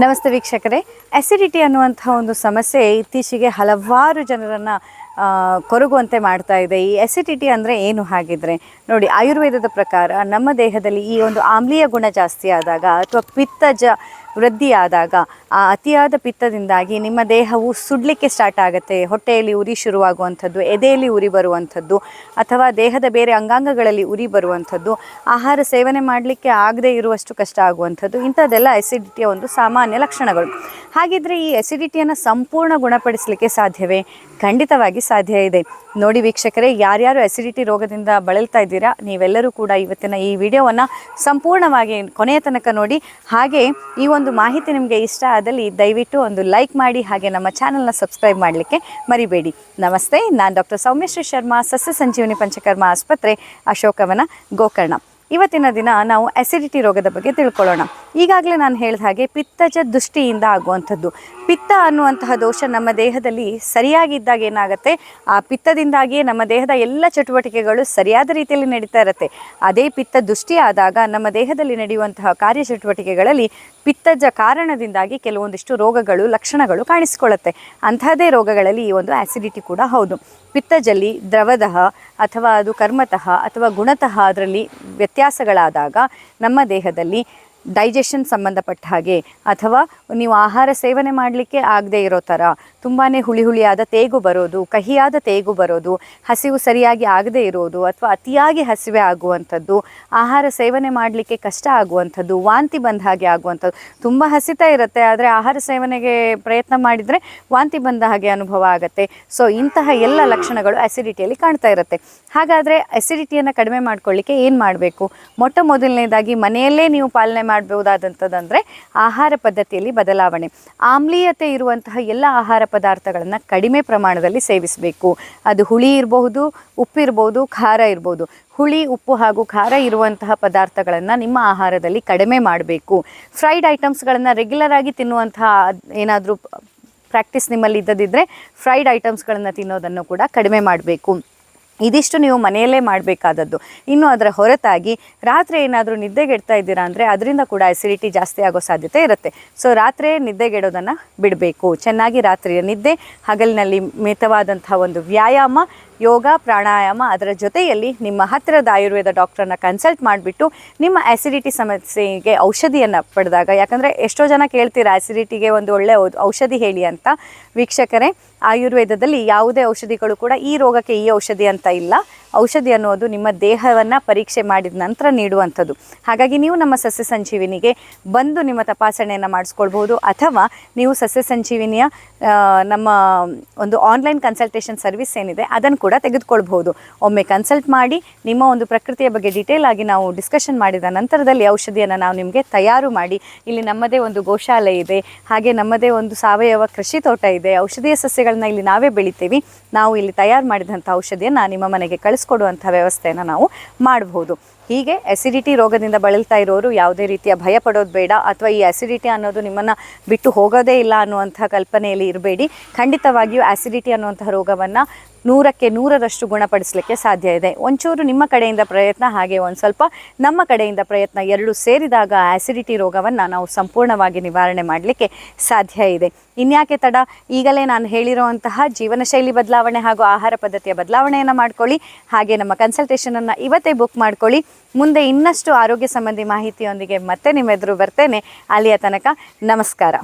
ನಮಸ್ತೆ ವೀಕ್ಷಕರೇ. ಅಸಿಡಿಟಿ ಅನ್ನುವಂಥ ಒಂದು ಸಮಸ್ಯೆ ಇತ್ತೀಚೆಗೆ ಹಲವಾರು ಜನರನ್ನು ಕೊರಗುವಂತೆ ಮಾಡ್ತಾ ಇದೆ. ಈ ಎಸಿಡಿಟಿ ಅಂದರೆ ಏನು ಹಾಗಿದ್ರೆ? ನೋಡಿ, ಆಯುರ್ವೇದದ ಪ್ರಕಾರ ನಮ್ಮ ದೇಹದಲ್ಲಿ ಈ ಒಂದು ಆಮ್ಲೀಯ ಗುಣ ಜಾಸ್ತಿ ಆದಾಗ ಅಥವಾ ಪಿತ್ತಜ ವೃದ್ಧಿ ಆದಾಗ ಆ ಅತಿಯಾದ ಪಿತ್ತದಿಂದಾಗಿ ನಿಮ್ಮ ದೇಹವು ಸುಡಲಿಕ್ಕೆ ಸ್ಟಾರ್ಟ್ ಆಗುತ್ತೆ. ಹೊಟ್ಟೆಯಲ್ಲಿ ಉರಿ ಶುರುವಾಗುವಂಥದ್ದು, ಎದೆಯಲ್ಲಿ ಉರಿ ಬರುವಂಥದ್ದು, ಅಥವಾ ದೇಹದ ಬೇರೆ ಅಂಗಾಂಗಗಳಲ್ಲಿ ಉರಿ ಬರುವಂಥದ್ದು, ಆಹಾರ ಸೇವನೆ ಮಾಡಲಿಕ್ಕೆ ಆಗದೇ ಇರುವಷ್ಟು ಕಷ್ಟ ಆಗುವಂಥದ್ದು, ಇಂಥದ್ದೆಲ್ಲ ಎಸಿಡಿಟಿಯ ಒಂದು ಸಾಮಾನ್ಯ ಲಕ್ಷಣಗಳು. ಹಾಗಿದ್ರೆ ಈ ಅಸಿಡಿಟಿಯನ್ನು ಸಂಪೂರ್ಣ ಗುಣಪಡಿಸಲಿಕ್ಕೆ ಸಾಧ್ಯವೇ? ಖಂಡಿತವಾಗಿ ಸಾಧ್ಯ ಇದೆ. ನೋಡಿ ವೀಕ್ಷಕರೇ, ಯಾರ್ಯಾರು ಅಸಿಡಿಟಿ ರೋಗದಿಂದ ಬಳಲ್ತಾ ಇದ್ದೀರಾ, ನೀವೆಲ್ಲರೂ ಕೂಡ ಇವತ್ತಿನ ಈ ವಿಡಿಯೋವನ್ನು ಸಂಪೂರ್ಣವಾಗಿ ಕೊನೆಯ ತನಕ ನೋಡಿ. ಹಾಗೆ ಈ ಒಂದು ಮಾಹಿತಿ ನಿಮಗೆ ಇಷ್ಟ ಆದಲ್ಲಿ ದಯವಿಟ್ಟು ಒಂದು ಲೈಕ್ ಮಾಡಿ, ಹಾಗೆ ನಮ್ಮ ಚಾನಲ್ನ ಸಬ್ಸ್ಕ್ರೈಬ್ ಮಾಡಲಿಕ್ಕೆ ಮರಿಬೇಡಿ. ನಮಸ್ತೆ, ನಾನು ಡಾಕ್ಟರ್ ಸೌಮ್ಯಶ್ರೀ ಶರ್ಮಾ, ಸಸ್ಯ ಸಂಜೀವನಿ ಪಂಚಕರ್ಮ ಆಸ್ಪತ್ರೆ, ಅಶೋಕವನ ಗೋಕರ್ಣ. ಇವತ್ತಿನ ದಿನ ನಾವು ಅಸಿಡಿಟಿ ರೋಗದ ಬಗ್ಗೆ ತಿಳ್ಕೊಳ್ಳೋಣ. ಈಗಾಗಲೇ ನಾನು ಹೇಳಿದ ಹಾಗೆ ಪಿತ್ತಜ ದೃಷ್ಟಿಯಿಂದ ಆಗುವಂಥದ್ದು. ಪಿತ್ತ ಅನ್ನುವಂತಹ ದೋಷ ನಮ್ಮ ದೇಹದಲ್ಲಿ ಸರಿಯಾಗಿದ್ದಾಗ ಏನಾಗುತ್ತೆ? ಆ ಪಿತ್ತದಿಂದಾಗಿಯೇ ನಮ್ಮ ದೇಹದ ಎಲ್ಲ ಚಟುವಟಿಕೆಗಳು ಸರಿಯಾದ ರೀತಿಯಲ್ಲಿ ನಡೀತಾ ಇರುತ್ತೆ. ಅದೇ ಪಿತ್ತ ದೃಷ್ಟಿ ಆದಾಗ ನಮ್ಮ ದೇಹದಲ್ಲಿ ನಡೆಯುವಂತಹ ಕಾರ್ಯಚಟುವಟಿಕೆಗಳಲ್ಲಿ ಪಿತ್ತಜ ಕಾರಣದಿಂದಾಗಿ ಕೆಲವೊಂದಿಷ್ಟು ರೋಗಗಳು, ಲಕ್ಷಣಗಳು ಕಾಣಿಸಿಕೊಳ್ಳುತ್ತೆ. ಅಂಥದ್ದೇ ರೋಗಗಳಲ್ಲಿ ಈ ಒಂದು ಆ್ಯಸಿಡಿಟಿ ಕೂಡ ಹೌದು. ಪಿತ್ತಜಲ್ಲಿ ದ್ರವದಹ ಅಥವಾ ಅದು ಕರ್ಮತಃ ಅಥವಾ ಗುಣತಃ ಅದರಲ್ಲಿ ವ್ಯತ್ಯಾಸಗಳಾದಾಗ ನಮ್ಮ ದೇಹದಲ್ಲಿ ಡೈಜೆಷನ್ ಸಂಬಂಧಪಟ್ಟ ಹಾಗೆ. ಅಥವಾ ನೀವು ಆಹಾರ ಸೇವನೆ ಮಾಡಲಿಕ್ಕೆ ಆಗದೆ ಇರೋ ಥರ ತುಂಬಾ ಹುಳಿ ಹುಳಿಯಾದ ತೇಗು ಬರೋದು, ಕಹಿಯಾದ ತೇಗು ಬರೋದು, ಹಸಿವು ಸರಿಯಾಗಿ ಆಗದೆ ಇರೋದು, ಅಥವಾ ಅತಿಯಾಗಿ ಹಸಿವೆ ಆಗುವಂಥದ್ದು, ಆಹಾರ ಸೇವನೆ ಮಾಡಲಿಕ್ಕೆ ಕಷ್ಟ ಆಗುವಂಥದ್ದು, ವಾಂತಿ ಬಂದ ಹಾಗೆ ಆಗುವಂಥದ್ದು, ತುಂಬ ಹಸಿತಾ ಇರುತ್ತೆ, ಆದರೆ ಆಹಾರ ಸೇವನೆಗೆ ಪ್ರಯತ್ನ ಮಾಡಿದರೆ ವಾಂತಿ ಬಂದ ಹಾಗೆ ಅನುಭವ ಆಗುತ್ತೆ. ಸೊ ಇಂತಹ ಎಲ್ಲ ಲಕ್ಷಣಗಳು ಅಸಿಡಿಟಿಯಲ್ಲಿ ಕಾಣ್ತಾ ಇರುತ್ತೆ. ಹಾಗಾದರೆ ಅಸಿಡಿಟಿಯನ್ನು ಕಡಿಮೆ ಮಾಡ್ಕೊಳ್ಳಿಕ್ಕೆ ಏನು ಮಾಡಬೇಕು? ಮೊಟ್ಟ ಮೊದಲನೇದಾಗಿ ಮನೆಯಲ್ಲೇ ನೀವು ಪಾಲನೆ ಮಾಡಬಹುದಾದಂಥದ್ದಂದರೆ ಆಹಾರ ಪದ್ಧತಿಯಲ್ಲಿ ಬದಲಾವಣೆ. ಆಮ್ಲೀಯತೆ ಇರುವಂತಹ ಎಲ್ಲ ಆಹಾರ ಪದಾರ್ಥಗಳನ್ನು ಕಡಿಮೆ ಪ್ರಮಾಣದಲ್ಲಿ ಸೇವಿಸಬೇಕು. ಅದು ಹುಳಿ ಇರಬಹುದು ಉಪ್ಪಿರ್ಬೋದು ಖಾರ ಇರ್ಬೋದು ಹುಳಿ, ಉಪ್ಪು ಹಾಗೂ ಖಾರ ಇರುವಂತಹ ಪದಾರ್ಥಗಳನ್ನು ನಿಮ್ಮ ಆಹಾರದಲ್ಲಿ ಕಡಿಮೆ ಮಾಡಬೇಕು. ಫ್ರೈಡ್ ಐಟಮ್ಸ್ಗಳನ್ನು ರೆಗ್ಯುಲರ್ ಆಗಿ ತಿನ್ನುವಂತಹ ಏನಾದರೂ ಪ್ರಾಕ್ಟೀಸ್ ನಿಮ್ಮಲ್ಲಿ ಇದ್ದದಿದ್ದರೆ ಫ್ರೈಡ್ ಐಟಮ್ಸ್ಗಳನ್ನು ತಿನ್ನೋದನ್ನು ಕೂಡ ಕಡಿಮೆ ಮಾಡಬೇಕು. ಇದಿಷ್ಟು ನೀವು ಮನೆಯಲ್ಲೇ ಮಾಡಬೇಕಾದದ್ದು. ಇನ್ನು ಅದರ ಹೊರತಾಗಿ ರಾತ್ರಿ ಏನಾದರೂ ನಿದ್ದೆಗೆಡ್ತಾ ಇದ್ದೀರಾ ಅಂದರೆ ಅದರಿಂದ ಕೂಡ ಅಸಿಡಿಟಿ ಜಾಸ್ತಿ ಆಗೋ ಸಾಧ್ಯತೆ ಇರುತ್ತೆ. ಸೊ ರಾತ್ರಿ ನಿದ್ದೆಗೆಡೋದನ್ನು ಬಿಡಬೇಕು. ಚೆನ್ನಾಗಿ ರಾತ್ರಿಯ ನಿದ್ದೆ, ಹಗಲಿನಲ್ಲಿ ಮಿತವಾದಂತಹ ಒಂದು ವ್ಯಾಯಾಮ ಯೋಗ, ಪ್ರಾಣಾಯಾಮ ಅದರ ಜೊತೆಯಲ್ಲಿ ನಿಮ್ಮ ಹತ್ತಿರದ ಆಯುರ್ವೇದ ಡಾಕ್ಟ್ರನ್ನ ಕನ್ಸಲ್ಟ್ ಮಾಡಿಬಿಟ್ಟು ನಿಮ್ಮ ಆ್ಯಸಿಡಿಟಿ ಸಮಸ್ಯೆಗೆ ಔಷಧಿಯನ್ನು ಪಡೆದಾಗ, ಯಾಕಂದರೆ ಎಷ್ಟೋ ಜನ ಕೇಳ್ತೀರಾ ಆ್ಯಸಿಡಿಟಿಗೆ ಒಂದು ಒಳ್ಳೆಯ ಔಷಧಿ ಹೇಳಿ ಅಂತ. ವೀಕ್ಷಕರೇ, ಆಯುರ್ವೇದದಲ್ಲಿ ಯಾವುದೇ ಔಷಧಿಗಳು ಕೂಡ ಈ ರೋಗಕ್ಕೆ ಈ ಔಷಧಿ ಅಂತ ಇಲ್ಲ. ಔಷಧಿ ಅನ್ನೋದು ನಿಮ್ಮ ದೇಹವನ್ನು ಪರೀಕ್ಷೆ ಮಾಡಿದ ನಂತರ ನೀಡುವಂಥದ್ದು. ಹಾಗಾಗಿ ನೀವು ನಮ್ಮ ಸಸ್ಯ ಸಂಜೀವಿನಿಗೆ ಬಂದು ನಿಮ್ಮ ತಪಾಸಣೆಯನ್ನು ಮಾಡಿಸ್ಕೊಳ್ಬೋದು ಅಥವಾ ನೀವು ಸಸ್ಯ ಸಂಜೀವಿನಿಯ ನಮ್ಮ ಒಂದು ಆನ್ಲೈನ್ ಕನ್ಸಲ್ಟೇಷನ್ ಸರ್ವಿಸ್ ಏನಿದೆ ಅದನ್ನು ಕೂಡ ತೆಗೆದುಕೊಳ್ಬಹುದು. ಒಮ್ಮೆ ಕನ್ಸಲ್ಟ್ ಮಾಡಿ, ನಿಮ್ಮ ಒಂದು ಪ್ರಕೃತಿಯ ಬಗ್ಗೆ ಡೀಟೇಲ್ ಆಗಿ ನಾವು ಡಿಸ್ಕಷನ್ ಮಾಡಿದ ನಂತರದಲ್ಲಿ ಔಷಧಿಯನ್ನು ನಾವು ನಿಮಗೆ ತಯಾರು ಮಾಡಿ, ಇಲ್ಲಿ ನಮ್ಮದೇ ಒಂದು ಗೋಶಾಲೆ ಇದೆ, ಹಾಗೆ ನಮ್ಮದೇ ಒಂದು ಸಾವಯವ ಕೃಷಿ ತೋಟ ಇದೆ, ಔಷಧೀಯ ಸಸ್ಯಗಳನ್ನ ಇಲ್ಲಿ ನಾವೇ ಬೆಳಿತೀವಿ, ನಾವು ಇಲ್ಲಿ ತಯಾರು ಮಾಡಿದಂಥ ಔಷಧಿಯನ್ನು ನಿಮ್ಮ ಮನೆಗೆ ಕಳಿಸ್ಕೊಡುವಂಥ ವ್ಯವಸ್ಥೆಯನ್ನು ನಾವು ಮಾಡಬಹುದು. ಹೀಗೆ ಅಸಿಡಿಟಿ ರೋಗದಿಂದ ಬಳಲ್ತಾ ಇರೋರು ಯಾವುದೇ ರೀತಿಯ ಭಯ ಪಡೋದು ಬೇಡ, ಅಥವಾ ಈ ಆಸಿಡಿಟಿ ಅನ್ನೋದು ನಿಮ್ಮನ್ನು ಬಿಟ್ಟು ಹೋಗೋದೇ ಇಲ್ಲ ಅನ್ನುವಂಥ ಕಲ್ಪನೆಯಲ್ಲಿ ಇರಬೇಡಿ. ಖಂಡಿತವಾಗಿಯೂ ಆಸಿಡಿಟಿ ಅನ್ನುವಂಥ ರೋಗವನ್ನು ನೂರಕ್ಕೆ ನೂರರಷ್ಟು ಗುಣಪಡಿಸಲಿಕ್ಕೆ ಸಾಧ್ಯ ಇದೆ. ಒಂಚೂರು ನಿಮ್ಮ ಕಡೆಯಿಂದ ಪ್ರಯತ್ನ, ಹಾಗೆ ಒಂದು ಸ್ವಲ್ಪ ನಮ್ಮ ಕಡೆಯಿಂದ ಪ್ರಯತ್ನ ಎರಡು ಸೇರಿದಾಗ ಆ್ಯಸಿಡಿಟಿ ರೋಗವನ್ನು ನಾವು ಸಂಪೂರ್ಣವಾಗಿ ನಿವಾರಣೆ ಮಾಡಲಿಕ್ಕೆ ಸಾಧ್ಯ ಇದೆ. ಇನ್ಯಾಕೆ ತಡ? ಈಗಲೇ ನಾನು ಹೇಳಿರುವಂತಹ ಜೀವನ ಶೈಲಿ ಬದಲಾವಣೆ ಹಾಗೂ ಆಹಾರ ಪದ್ಧತಿಯ ಬದಲಾವಣೆಯನ್ನು ಮಾಡ್ಕೊಳ್ಳಿ. ಹಾಗೆ ನಮ್ಮ ಕನ್ಸಲ್ಟೇಷನನ್ನು ಇವತ್ತೇ ಬುಕ್ ಮಾಡ್ಕೊಳ್ಳಿ. ಮುಂದೆ ಇನ್ನಷ್ಟು ಆರೋಗ್ಯ ಸಂಬಂಧಿ ಮಾಹಿತಿಯೊಂದಿಗೆ ಮತ್ತೆ ನಿಮ್ಮೆದುರು ಬರ್ತೇನೆ. ಅಲ್ಲಿಯ ತನಕ ನಮಸ್ಕಾರ.